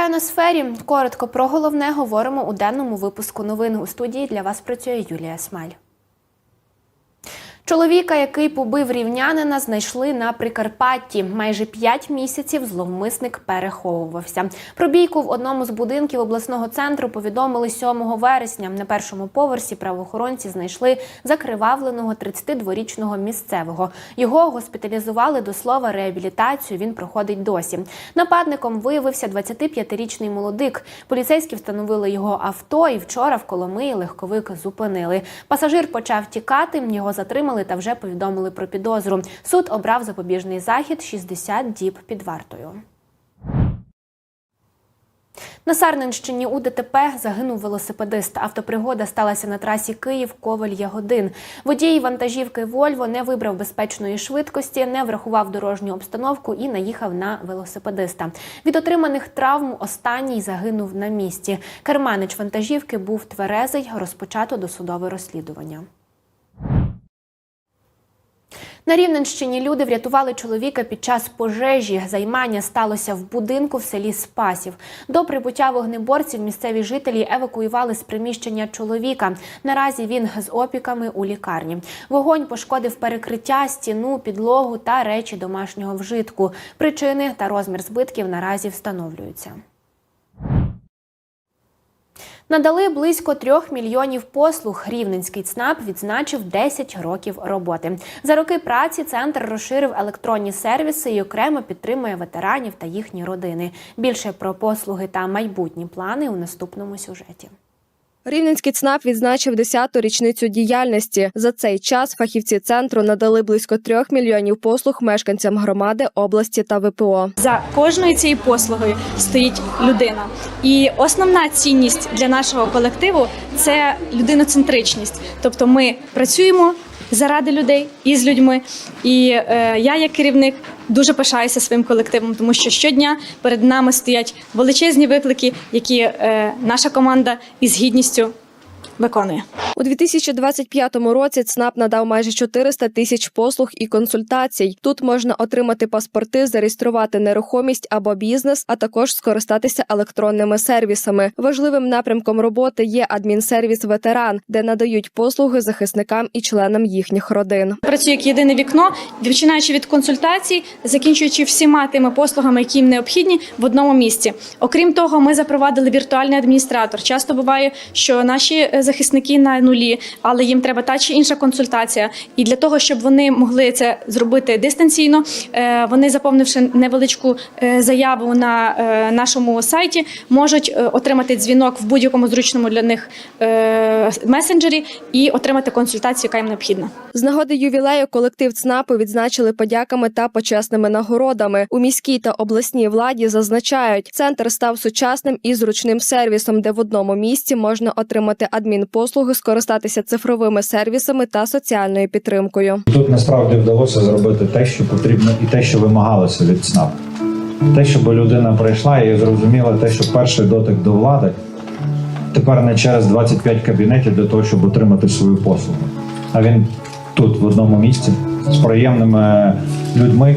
Вітаю на сфері. Коротко про головне говоримо у денному випуску новин. У студії для вас працює Юлія Смаль. Чоловіка, який побив рівнянина, знайшли на Прикарпатті. Майже п'ять місяців зловмисник переховувався. Про бійку в одному з будинків обласного центру повідомили 7 вересня. На першому поверсі правоохоронці знайшли закривавленого 32-річного місцевого. Його госпіталізували до слова реабілітацію. Він проходить досі. Нападником виявився 25-річний молодик. Поліцейські встановили його авто, і вчора в Коломиї легковик зупинили. Пасажир почав тікати. Його затримали та вже повідомили про підозру. Суд обрав запобіжний захід 60 діб під вартою. На Сарненщині у ДТП загинув велосипедист. Автопригода сталася на трасі Київ Ковель Ягодин. Водій вантажівки Вольво не вибрав безпечної швидкості, не врахував дорожню обстановку і наїхав на велосипедиста. Від отриманих травм останній загинув на місці. Керманич вантажівки був тверезий. Розпочато досудове розслідування. На Рівненщині люди врятували чоловіка під час пожежі. Займання сталося в будинку в селі Спасів. До прибуття вогнеборців місцеві жителі евакуювали з приміщення чоловіка. Наразі він з опіками у лікарні. Вогонь пошкодив перекриття, стіну, підлогу та речі домашнього вжитку. Причини та розмір збитків наразі встановлюються. Надали близько трьох мільйонів послуг. Рівненський ЦНАП відзначив 10 років роботи. За роки праці центр розширив електронні сервіси і окремо підтримує ветеранів та їхні родини. Більше про послуги та майбутні плани у наступному сюжеті. Рівненський ЦНАП відзначив 10-ту річницю діяльності. За цей час фахівці центру надали близько трьох мільйонів послуг мешканцям громади, області та ВПО. За кожною цією послугою стоїть людина. І основна цінність для нашого колективу це людиноцентричність. Тобто ми працюємо заради людей і з людьми. І е, я, як керівник, дуже пишаюся своїм колективом, тому що щодня перед нами стоять величезні виклики, які е, наша команда із гідністю виконує. У 2025 році ЦНАП надав майже 400 тисяч послуг і консультацій. Тут можна отримати паспорти, зареєструвати нерухомість або бізнес, а також скористатися електронними сервісами. Важливим напрямком роботи є адмінсервіс ветеран, де надають послуги захисникам і членам їхніх родин. Працюю як єдине вікно, починаючи від консультацій, закінчуючи всіма тими послугами, які їм необхідні в одному місці. Окрім того, ми запровадили віртуальний адміністратор. Часто буває, що наші е, захисники на нулі, але їм треба та чи інша консультація. І для того, щоб вони могли це зробити дистанційно, е, вони, заповнивши невеличку е, заяву на е, нашому сайті, можуть отримати дзвінок в будь-якому зручному для них месенджері і отримати консультацію, яка їм необхідна. З нагоди ювілею колектив ЦНАПу відзначили подяками та почесними нагородами. У міській та обласній владі зазначають, центр став сучасним і зручним сервісом, де в одному місці можна отримати адмінпослуги, скористатися цифровими сервісами та соціальною підтримкою. Тут насправді вдалося зробити те, що потрібно, і те, що вимагалося від ЦНАП. Те, щоб людина прийшла і зрозуміла те, що перший дотик до влади тепер не через 25 кабінетів для того, щоб отримати свою послугу. А він тут, в одному місці, з приємними людьми,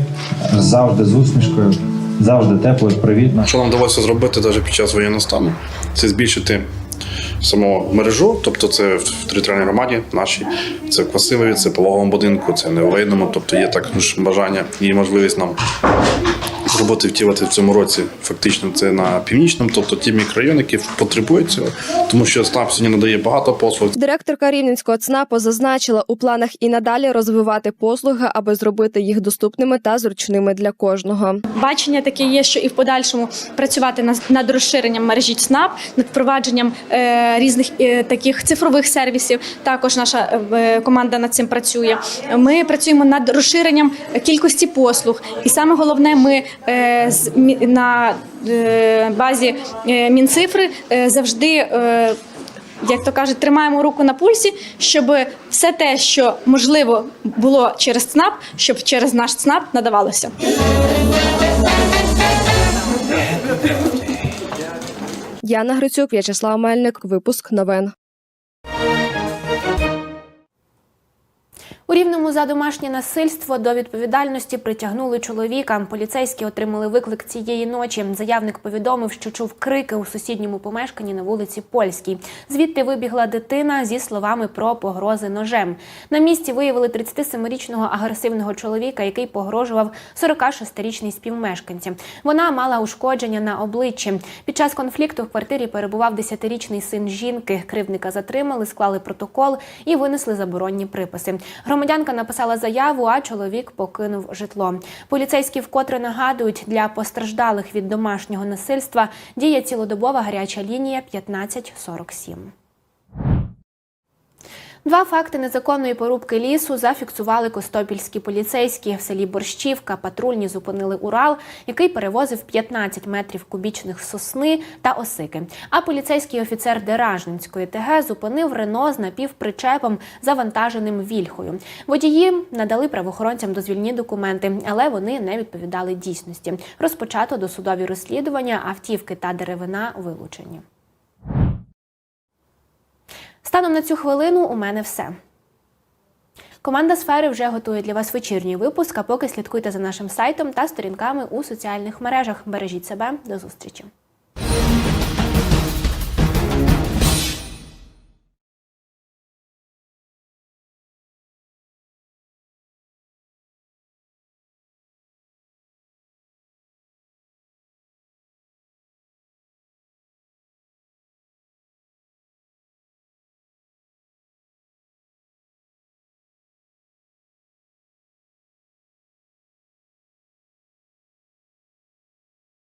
завжди з усмішкою, завжди тепло і привітно. Що нам вдалося зробити навіть під час воєнного стану, це збільшити саму мережу, тобто це в територіальній громаді нашій, це в Квасилові, це в пологовому будинку, це в Невелинному, тобто є також бажання і можливість нам зробити втілити в цьому році. Фактично це на північному, тобто ті мікрорайони, які потребують цього, тому що СНАП сьогодні надає багато послуг. Директорка Рівненського ЦНАПу зазначила, у планах і надалі розвивати послуги, аби зробити їх доступними та зручними для кожного. Бачення таке є, що і в подальшому працювати над, над розширенням мережі ЦНАП, над впровадженням е, різних е, таких цифрових сервісів. Також наша е, команда над цим працює. Ми працюємо над розширенням кількості послуг, і саме головне, ми на е, базі е, Мінцифри е, завжди. Е, як то кажуть, тримаємо руку на пульсі, щоб все те, що можливо було через ЦНАП, щоб через наш ЦНАП надавалося. Яна Грицюк, В'ячеслав Мельник. Випуск новин. Рівному за домашнє насильство до відповідальності притягнули чоловіка. Поліцейські отримали виклик цієї ночі. Заявник повідомив, що чув крики у сусідньому помешканні на вулиці Польській. Звідти вибігла дитина зі словами про погрози ножем. На місці виявили 37-річного агресивного чоловіка, який погрожував 46-річній співмешканці. Вона мала ушкодження на обличчі. Під час конфлікту в квартирі перебував 10-річний син жінки. Кривдника затримали, склали протокол і винесли заборонні приписи. Громадянка написала заяву, а чоловік покинув житло. Поліцейські вкотре нагадують, для постраждалих від домашнього насильства діє цілодобова гаряча лінія 1547. Два факти незаконної порубки лісу зафіксували костопільські поліцейські. В селі Борщівка патрульні зупинили Урал, який перевозив 15 метрів кубічних сосни та осики. А поліцейський офіцер Деражненської ТГ зупинив Рено з напівпричепом, завантаженим вільхою. Водії надали правоохоронцям дозвільні документи, але вони не відповідали дійсності. Розпочато досудові розслідування, автівки та деревина вилучені. Станом на цю хвилину у мене все. Команда сфери вже готує для вас вечірній випуск. А поки слідкуйте за нашим сайтом та сторінками у соціальних мережах. Бережіть себе, до зустрічі.